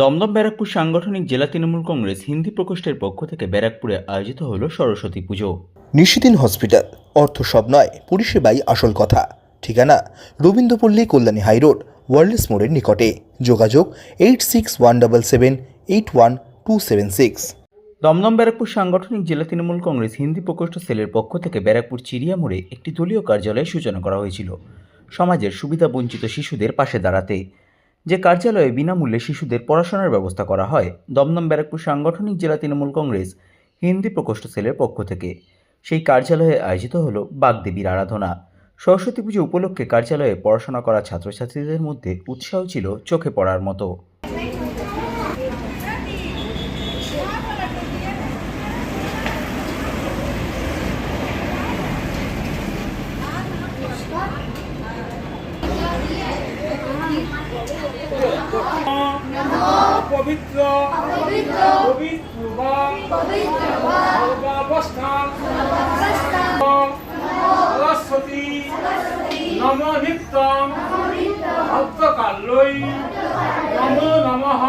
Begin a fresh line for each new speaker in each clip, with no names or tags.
দমদম ব্যারাকপুর সাংগঠনিক জেলা তৃণমূল কংগ্রেস হিন্দি প্রকোষ্ঠের পক্ষ থেকে ব্যারাকপুরে আয়োজিত হল সরস্বতী পুজো।
নিশিদিন হসপিটাল অর্থ সব নয় পরিষেবাই আসল কথা। ঠিকানা রবীন্দ্রপল্লী কল্যাণী হাইরোড ওয়ার্ল্ডস মোড়ের নিকটে। যোগাযোগ eight six one double seven eight one two seven six.
Dumdum Barrackpore সাংগঠনিক জেলা তৃণমূল কংগ্রেস হিন্দি প্রকোষ্ঠ সেলের পক্ষ থেকে ব্যারাকপুর চিড়িয়া মোড়ে একটি দলীয় কার্যালয়ের সূচনা করা হয়েছিল। সমাজের সুবিধা বঞ্চিত শিশুদের পাশে দাঁড়াতে। যে কার্যালয়ে বিনামূল্যে শিশুদের পড়াশোনার ব্যবস্থা করা হয়, দমদম ব্যারাকপুর সাংগঠনিক জেলা তৃণমূল কংগ্রেস, হিন্দি প্রকোষ্ঠ সেলের পক্ষ থেকে। সেই কার্যালয়ে আয়োজিত হল বাগদেবীর আরাধনা। সরস্বতী পুজো উপলক্ষে কার্যালয়ে পড়াশোনা করা ছাত্রছাত্রীদের মধ্যে উৎসাহ ছিল চোখে পড়ার মতো।
পবিত্র পবিত্র সর্বাবস্থান। সরস্বতী নম নিত্যম ভক্তকাল্যই নম নমঃ।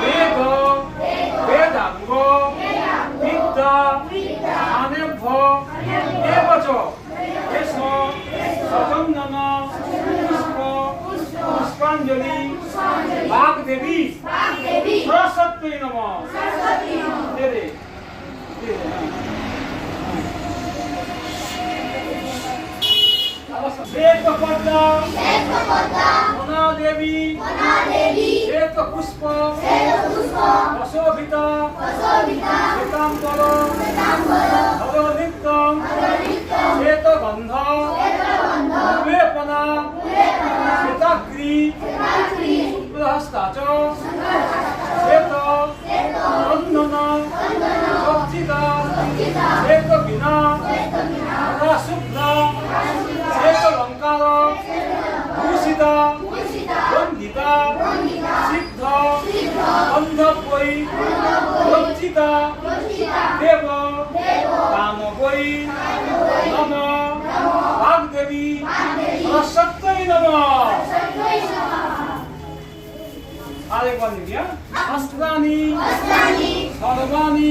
বেদ। বেদাঙ্গ। বিদ্যা। আনেভ্য। এব চ এস সচন্দন। পুষ্প। পুষ্পাঞ্জলি। বাগদেবী সরস্বতী নম। দে দে দে দে, হ্যাঁ। শ্বেত পদ্মা। মনা দেবী। শ্বেত পুষ্প। অশোভিতা শ্বেতাম্বর। শ্বেত বিনা শুক্ল শ্বেত লঙ্কার ভূষিতা, বন্দিতা, সিদ্ধ অন্ধবৈ লজ্জিতা দেব কামবৈ নম বাগদেবী সরস্বতী নম। আরেকবার নিবি হ্যাঁ? অস্ত্রাণি সর্বাণি